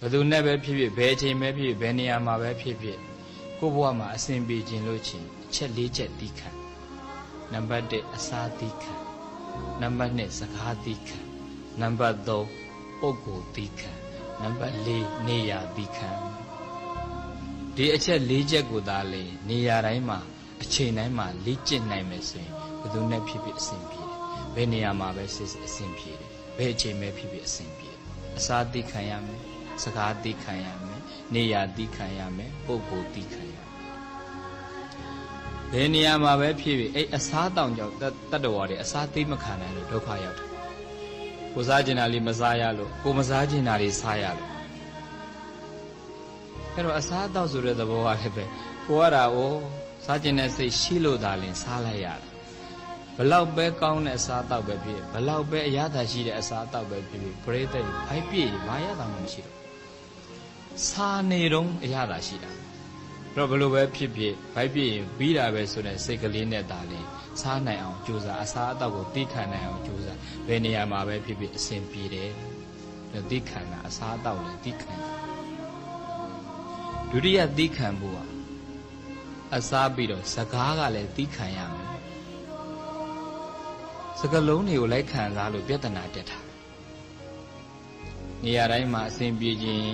ဘယ်သူနဲ့ပဲဖြစ်ဖြစ်ဘယ်အချိန်ပဲဖြစ်ဖြစ်ဘယ်နေရာမှာပဲဖြစ်ဖြစ်ကိုယ့်ဘဝမှာအစဉ်ပြေခြင်းလို့ချင်းအချက်၄ချက်သီးခံနံပါတ်1အစာသီးခံနံပါတ်2စကားသီးခံနံပါတ်3ပုဂ္ဂိုလ်သီးခံနံပါတ်4နေရာသီးခံဒီအချက်၄ချက်ကိုသာလေနေရာတိုင်းမှာအချိန်တိုင်းမှာလေ့ကျင့်နိုင်မယ်ဆိုရင်ဘယ်သူနဲ့ဖြစ်ဖြစ်အစဉ်ပြေတယ်ဘယ်နေရာမှာပဲစစ်စစ်အစဉ်ပြေတယ်ဘယ်အချိန်ပဲဖြစ်ဖြစ်အစဉ်ပြေတယ်အစာသီးခံရမယ် စကားသီးခံရမယ်နေရာသီးခံရမယ်ပုဂ္ဂိုလ်သီးခံရမယ်ဘယ်နေရာမှာပဲဖြစ်ဖြစ်အဲ့အစားတောင်ကြောင့်တတ္တဝါတွေအစားသိမခံနိုင်လို့ဒုက္ခရောက်တယ်ကိုစားကျင်တာလေးမစားရလို့ကိုမစားကျင်တာလေးစားရလို့အဲ့တော့အစားအသောက်ဆိုတဲ့သဘောကလည်းပဲကိုရတာ哦စားကျင်တဲ့စိတ်ရှိလို့သာလင်စားလိုက်ရတာဘလောက်ပဲကောင်းတဲ့အစားအသောက်ပဲဖြစ်ဘလောက်ပဲအရသာရှိတဲ့အစားအသောက်ပဲဖြစ်ဖြစ်ပရိသတ်ကြီးဖိုက်ပြည့်ဘာရတာမှမရှိတော့ စားနေတော့အရသာရှိတာတော့ဘလို့ပဲဖြစ်ဖြစ်ဗိုက်ပြည့်ရင်ပြီးတာပဲဆိုတဲ့စိတ်ကလေးနဲ့ဒါလေးစားနိုင်အောင်ကြိုးစားအစားအသောက်ကိုသိခံနိုင်အောင်ကြိုးစားဘယ်နေရာမှာပဲဖြစ်ဖြစ်အဆင်ပြေတယ်သိခံတာအစားအသောက်လည်းသိခံတယ်ဒုတိယသိခံဖို့ကအစားပြီးတော့စကားကလည်းသိခံရမယ်စကလုံးတွေကိုလိုက်ခံစားလို့ပြဿနာတက်တာနေရာတိုင်းမှာအစဉ်ပြေခြင်း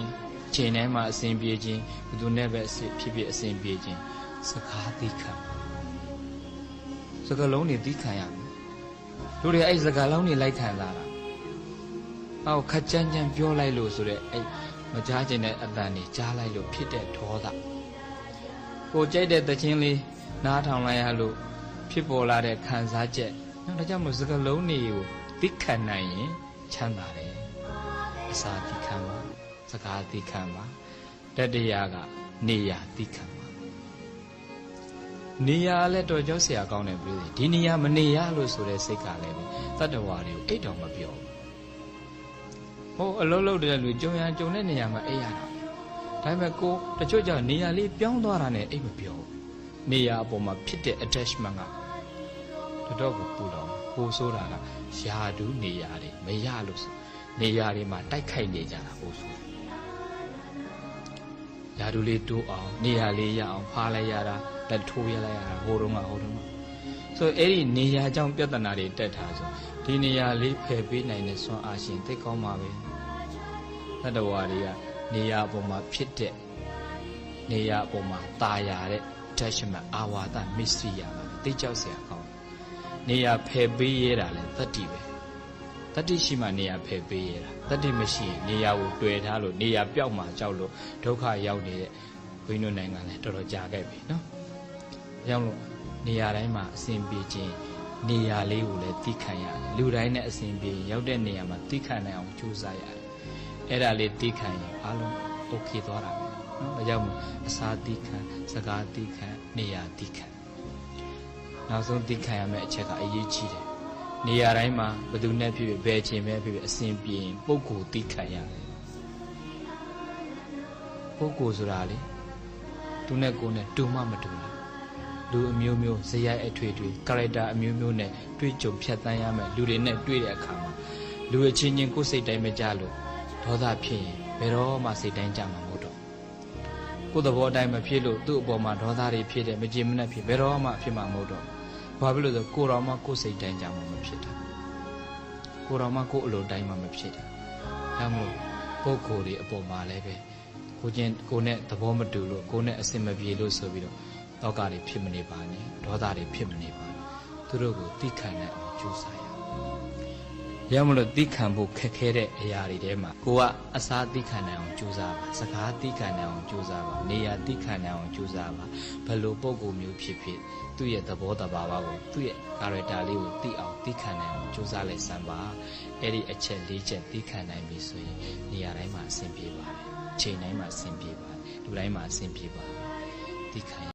ချိန်တိုင်းမှာအစဉ်ပြေခြင်းဘယ်သူနဲ့ပဲအစဉ်ဖြစ်ဖြစ်အစဉ်ပြေခြင်းစကားသိခံစကလုံးတွေသိခံရမယ်တို့တွေအဲ့စကားလုံးတွေလိုက်ခံစားတာအော်ခက်ကြမ်းကြမ်းပြောလိုက်လို့ဆိုတော့အဲ့မကြားခြင်းတဲ့အတန်တွေကြားလိုက်လို့ဖြစ်တဲ့ဒေါသကိုကြိုက်တဲ့သချင်းလေးနားထောင်လိုက်ရလို့ဖြစ်ပေါ်လာတဲ့ခံစားချက်နော်ဒါကြောင့်မို့စကလုံးတွေကိုသိခံနိုင်ရင်ချမ်းသာတယ်အစာသိခံပါ စကားသိခံပါတတရာကနေရာသိခံပါနေရာလည်းတော်ကြောက်เสียကောင်းတယ်ပြည်ဒီနေရာမနေရလို့ဆိုတဲ့စိတ်ကလည်းပဲတတ္တဝါတွေကိုအိတ်တော်မပြောဘူးဟိုအလုံးလုံးတဲ့လူကြုံရကြုံတဲ့နေရာမှာအိတ်ရတာဒါပေမဲ့ကိုတချို့ကြောင့်နေရာလေးပြောင်းသွားတာနဲ့အိတ်မပြောဘူးနေရာအပေါ်မှာဖြစ်တဲ့ attachment ကတော်တော်ကိုပူလောင်ပိုဆိုးတာကယာဒူးနေရာတွေမရလို့ဆိုနေရာတွေမှာတိုက်ခိုက်နေကြတာပိုဆိုး ဓာတုလေးတိုးအောင်နေရာလေးရအောင်ဖားလိုက်ရတာလက်ထိုးရလိုက်ရတာဟိုတုန်းကဟိုတုန်းကဆိုအဲ့ဒီနေရာကြောင့်ပြဿနာတွေတက်တာဆိုဒီနေရာလေးဖယ်ပေးနိုင်တဲ့စွမ်းအားရှင်သိကောင်းပါပဲတတဝါတွေကနေရာအပေါ်မှာဖြစ်တဲ့နေရာအပေါ်မှာตาရတဲ့ဓာတ်ရှင်မအာဝါဒမစ္စရိယာပါပဲသိကြောက်စရာကောင်းနေရာဖယ်ပေးရတာလဲသတ္တိပဲ တတိရှိမှနေရာဖယ်ပေးရတာတတိမရှိရင်နေရာကိုတွေ့ထားလို့နေရာပျောက်မှကြောက်လို့ဒုက္ခရောက်နေတဲ့ဘင်းတို့နိုင်ငံလည်းတော်တော်ကြာခဲ့ပြီနော်။ကြောင့်လို့နေရာတိုင်းမှာအစဉ်ပြေခြင်းနေရာလေးကိုလည်းသိခံရတယ်လူတိုင်းနဲ့အစဉ်ပြေရောက်တဲ့နေရာမှာသိခံနိုင်အောင်ကြိုးစားရတယ်အဲ့ဒါလေးသိခံရင်အားလုံး okay သွားတာပဲနော်အကြောင်းအစာသိခံစကားသိခံနေရာသိခံနောက်ဆုံးသိခံရမယ့်အချက်ကအရေးကြီးတယ် နေရာတိုင်းမှာဘယ်သူနဲ့ဖြစ်ဖြစ်ဘယ်အချိန်ပဲဖြစ်ဖြစ်အစဉ်ပြေရင်ပုံကိုသိခံရတယ်ပုံကိုဆိုတာလေသူနဲ့ကိုယ်နဲ့တူမှမတူဘူးလူအမျိုးမျိုးဇယိုက်အထွေထွေ character အမျိုးမျိုးနဲ့တွေ့ကြုံဖြတ်သန်းရမယ်လူတွေနဲ့တွေ့တဲ့အခါမှာလူအချင်းချင်းကိုယ်စိတ်တိုင်းမကြလို့ဒေါသဖြစ်ရင်ဘယ်တော့မှစိတ်တိုင်းကြမှာမဟုတ်တော့ကိုယ်သဘောအတိုင်းမဖြစ်လို့သူ့အပေါ်မှာဒေါသတွေဖြစ်တယ်မကြည်မနှက်ဖြစ်ဘယ်တော့မှဖြစ်မှာမဟုတ်တော့ ဘာဖြစ်လို့လဲဆိုကိုယ်တော်မှကိုယ်စိတ်တိုင်းကြမှာမဖြစ်တာကိုယ်တော်မှကိုယ်အလိုတိုင်းမှမဖြစ်တာဒါမို့ပုဂ္ဂိုလ်တွေအပေါ်မှာလည်းပဲကိုချင်းကိုနဲ့သဘောမတူလို့ကိုနဲ့အစင်မပြေလို့ဆိုပြီးတော့တောကတွေဖြစ်မနေပါနဲ့ဒေါသတွေဖြစ်မနေပါနဲ့သူတို့ကိုသိခံနိုင်အောင်ကြိုးစားရ ရမလို့သိခံဖို့ခက်ခဲတဲ့အရာတွေထဲမှာကိုကအစားသိခံနိုင်အောင်ကြိုးစားပါစကားသိခံနိုင်အောင်ကြိုးစားပါနေရာသိခံနိုင်အောင်ကြိုးစားပါဘယ်လိုပုံကိုမျိုးဖြစ်ဖြစ်သူ့ရဲ့သဘောတဘာဝကိုသူ့ရဲ့ character လေးကိုသိအောင်သိခံနိုင်အောင်ကြိုးစားလိုက်စမ်းပါအဲ့ဒီအချက်၄ချက်သိခံနိုင်ပြီဆိုရင်နေရာတိုင်းမှာအဆင်ပြေပါတယ်ချိန်တိုင်းမှာအဆင်ပြေပါတယ်လူတိုင်းမှာအဆင်ပြေပါတယ်သိခံ